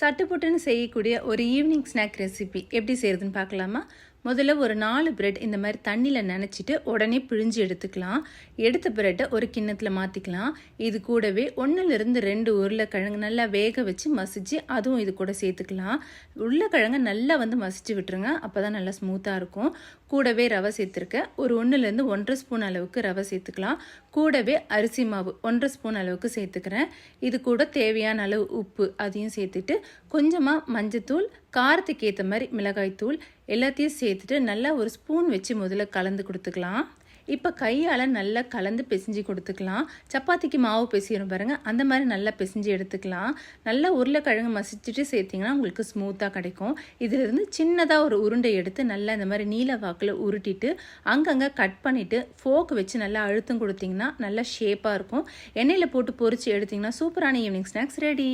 சட்டுப்புட்டுன்னு செய்யக்கூடிய ஒரு evening snack recipe எப்படி செய்கிறதுன்னு பார்க்கலாமா? முதல்ல ஒரு நாலு பிரெட் இந்த மாதிரி தண்ணியில் நனைச்சிட்டு உடனே பிழிஞ்சு எடுத்துக்கலாம். எடுத்த பிரெட்டை ஒரு கிண்ணத்தில் மாற்றிக்கலாம் இது கூடவே ஒன்றுலேருந்து ரெண்டு உருளைக்கிழங்கு நல்லா வேக வச்சு மசிச்சு அதுவும் இது கூட சேர்த்துக்கலாம். உருளைக்கிழங்கை நல்லா வந்து மசிச்சு விட்டுருங்க. அப்போ தான் நல்லா ஸ்மூத்தாக இருக்கும். கூடவே ரவை சேர்த்துருக்கேன். ஒரு ஒன்றுலேருந்து ஒன்றரை ஸ்பூன் அளவுக்கு ரவை சேர்த்துக்கலாம். கூடவே அரிசி மாவு ஒன்றரை ஸ்பூன் அளவுக்கு சேர்த்துக்கிறேன். இது கூட தேவையான அளவு உப்பு அதையும் சேர்த்துட்டு கொஞ்சமாக மஞ்சத்தூள் காரத்துக்கு ஏற்ற மாதிரி மிளகாய்த்தூள் எல்லாத்தையும் சேர்த்துட்டு நல்லா ஒரு ஸ்பூன் வச்சு முதல்ல கலந்து கொடுத்துக்கலாம். இப்போ கையால் நல்லா கலந்து பிசைஞ்சு கொடுத்துக்கலாம். சப்பாத்திக்கு மாவு பிசைகிறோம் பாருங்கள் அந்த மாதிரி நல்லா பிசைஞ்சு எடுத்துக்கலாம். நல்லா உருளைக்கிழங்கு மசிச்சுட்டு சேர்த்திங்கன்னா உங்களுக்கு ஸ்மூத்தாக கிடைக்கும். இதிலிருந்து சின்னதாக ஒரு உருண்டை எடுத்து நல்லா இந்த மாதிரி நீல வாக்கில் உருட்டிட்டு அங்கங்கே கட் பண்ணிவிட்டு ஃபோக் வச்சு நல்லா அழுத்தம் கொடுத்திங்கன்னா நல்லா ஷேப்பாக இருக்கும். எண்ணெயில் போட்டு பொறிச்சு எடுத்திங்கன்னா சூப்பரான ஈவினிங் ஸ்நாக்ஸ் ரெடி